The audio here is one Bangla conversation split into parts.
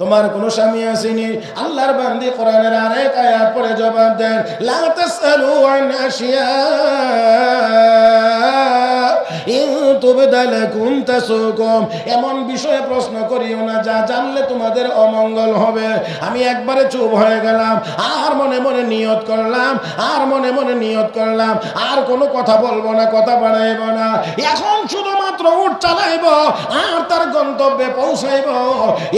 তোমার কোনো স্বামী আসেনি। আল্লাহর বান্দি কোরআনের আরেক আয়াত পরে জবাব দেন, লা তাসালু আন আশিয়া। এমন বিষয়ে প্রশ্ন করিও না, যা জানলে তোমাদের অমঙ্গল হবে। আমি একবারে চুপ হয়ে গেলাম, আর মনে মনে নিয়ত করলাম, আর মনে মনে নিয়ত করলাম, আর কোনো কথা বলব না, কথা বাড়াইব না। এখন শুধুমাত্র উঠ চালাইব, আর তার গন্তব্যে পৌঁছাইব।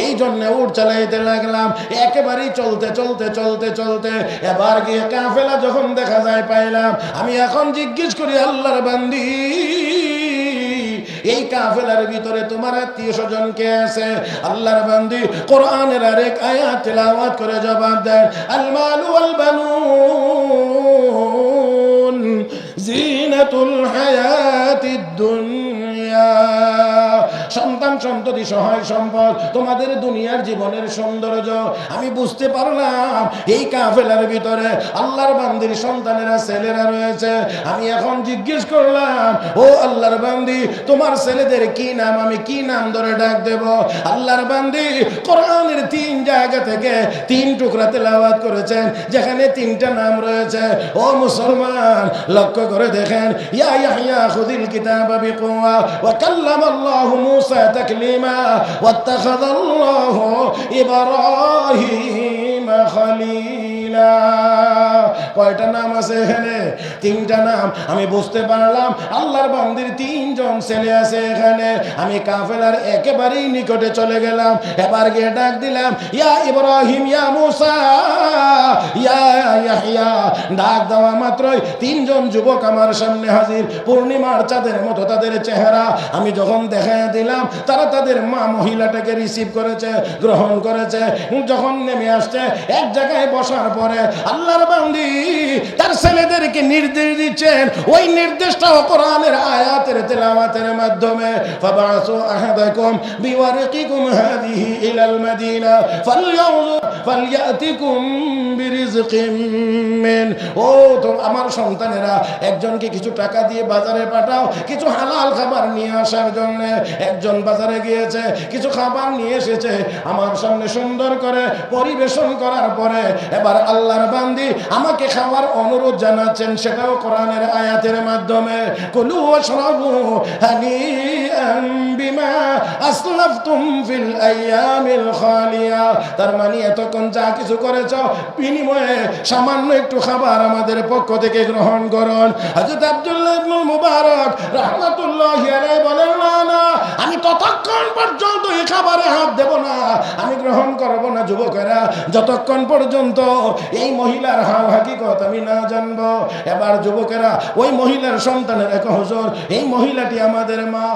এই জন্য উঠ চালাইতে লাগলাম, একেবারেই চলতে চলতে চলতে চলতে। এবার গিয়ে কাফেলা যখন দেখা যায় পাইলাম, আমি এখন জিজ্ঞেস করি, আল্লাহর বান্দি। এই কাফেলার ভিতরে তোমার আত্মীয় স্বজন কে আছে? আল্লাহর বান্দি কোরআনের আরেক আয়াত তেলাওয়াত করে জবাব দেন আল মালু ওয়াল বানুন জিনাতুল হায়াতিদ দুনিয়া। সন্তান সন্ততি সহায় সম্পদ, তোমাদের দুনিয়ার জীবনের সৌন্দর্য, আমি বুঝতে পারলাম এই কাফেলার ভিতরে আল্লাহর বান্দির সন্তানেরা, ছেলেরা রয়েছে। আমি এখন জিজ্ঞেস করলাম, ও আল্লাহর বান্দি, তোমার ছেলেদের কি নাম? আমি কি নাম ধরে ডাক দেব? আল্লাহর বান্দি কোরআনের তিন জায়গা থেকে তিন টুকরা তেলাওয়াত করেছেন, যেখানে তিনটা নাম রয়েছে। ও মুসলমান, লক্ষ্য করে দেখেন, ইয়া ইয়াহইয়া খুদিল কিতাবা বিকুয়া, ওয়া কাল্লামা মুসা তাকলিমা ওয়াত্তাখাযা আল্লাহু ইব্রাহিমা খলিলা কয়টা নাম আছে এখানে? তিনটা নাম। আমি বুঝতে পারলাম আল্লাহর বান্দির তিনজন ছেলে আছে এখানে। আমি কাফেলার একেবারেই নিকটে চলে গেলাম। এবার গিয়ে ডাক দিলাম, ইয়া ইব্রাহিম, ইয়া মুসা, ইয়া ডাক দেওয়া মাত্রই তিনজন যুবক আমার সামনে হাজির। পূর্ণিমার চাঁদের মতো তাদের চেহারা। আমি যখন দেখা দিলাম, তারা তাদের মা মহিলাটাকে রিসিভ করেছে, গ্রহণ করেছে। যখন নেমে আসছে, এক জায়গায় বসার পরে আল্লাহর বান্দি তার ছেলেদেরকে নির্দেশ দিচ্ছেন। ওই নির্দেশটাও কোরআনের আয়াতের তেলাওয়াতের মাধ্যমে। ফালইয়াউযু ফালইয়াতিকুম বিরিজকিম মিন। ও তো আমার সন্তানেরা, একজনকে কিছু টাকা দিয়ে বাজারে পাঠাও, কিছু হালাল খাবার নিয়ে আসার জন্য। একজন বাজারে গিয়েছে, কিছু খাবার নিয়ে এসেছে। আমার সামনে সুন্দর করে পরিবেশন করার পরে এবার আল্লাহর বান্দি আমাকে খাওয়ার অনুরোধ জানাচ্ছেন সেটাও কোরআনের আয়াতের মাধ্যমে। কুলু বিমা আসলাফতুম ফিল আইয়ামিল খালিয়া। তার মানে এতক্ষণ যা কিছু করেছ, বিনিময়ে সামান্য একটু খাবার আমাদের পক্ষ থেকে গ্রহণ করুন। হযরত আব্দুল্লাহ ইবনে মুবারক রাহমাতুল্লাহি আলাইহি বলেন, না না, আমি ততক্ষণ পর্যন্ত এই খাবারে হাত দেব না। আমি গ্রহণ করব না, যুবকেরা। যতক্ষণ পর্যন্ত এই মহিলার হাল হাকিকত আমি না জানব, এবার যুবকেরা, ওই মহিলার সন্তানের এক হজর, এই মহিলাটি আমাদের মা।